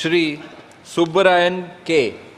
श्री सुब्रायन के।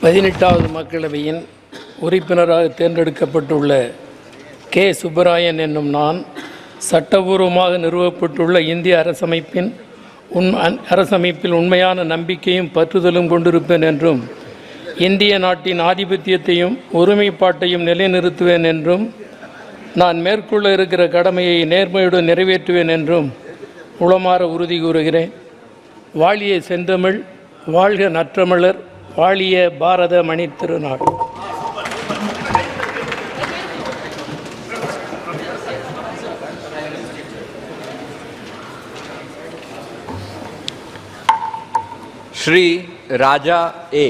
பதினெட்டாவது மக்களவையின் உறுப்பினராக தேர்ந்தெடுக்கப்பட்டுள்ள கே. சுப்பராயன் என்னும் நான் சட்டபூர்வமாக நிறுவப்பட்டுள்ள இந்திய அரசமைப்பின் உண் அரசமைப்பில் உண்மையான நம்பிக்கையும் பற்றுதலும் கொண்டிருப்பேன் என்றும் இந்திய நாட்டின் ஆதிபத்தியத்தையும் ஒருமைப்பாட்டையும் நிலைநிறுத்துவேன் என்றும் நான் மேற்கொள்ள இருக்கிற கடமையை நேர்மையுடன் நிறைவேற்றுவேன் என்றும் உளமாற உறுதி கூறுகிறேன். வாழிய செந்தமிழ் வாழ்க நற்றமிழர் வாழிய பாரத மணி திருநாள். ஸ்ரீ ராஜா ஏ.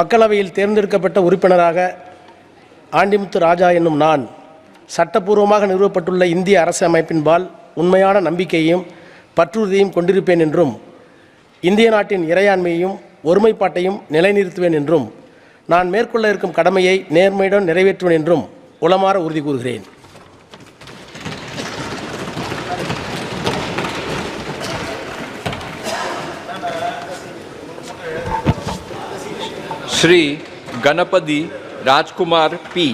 மக்களவையில் தேர்ந்தெடுக்கப்பட்ட உறுப்பினராக ஆண்டிமுத்து ராஜா என்னும் நான் சட்டப்பூர்வமாக நிறுவப்பட்டுள்ள இந்திய அரசமைப்பின்பால் உண்மையான நம்பிக்கையையும் பற்றுறுதியும் கொண்டிருப்பேன் என்றும் இந்திய நாட்டின் இறையாண்மையையும் ஒருமைப்பாட்டையும் நிலைநிறுத்துவேன் என்றும் நான் மேற்கொள்ள இருக்கும் கடமையை நேர்மையுடன் நிறைவேற்றுவேன் என்றும் உளமாற உறுதி கூறுகிறேன். श्री गणपति राजकुमार पी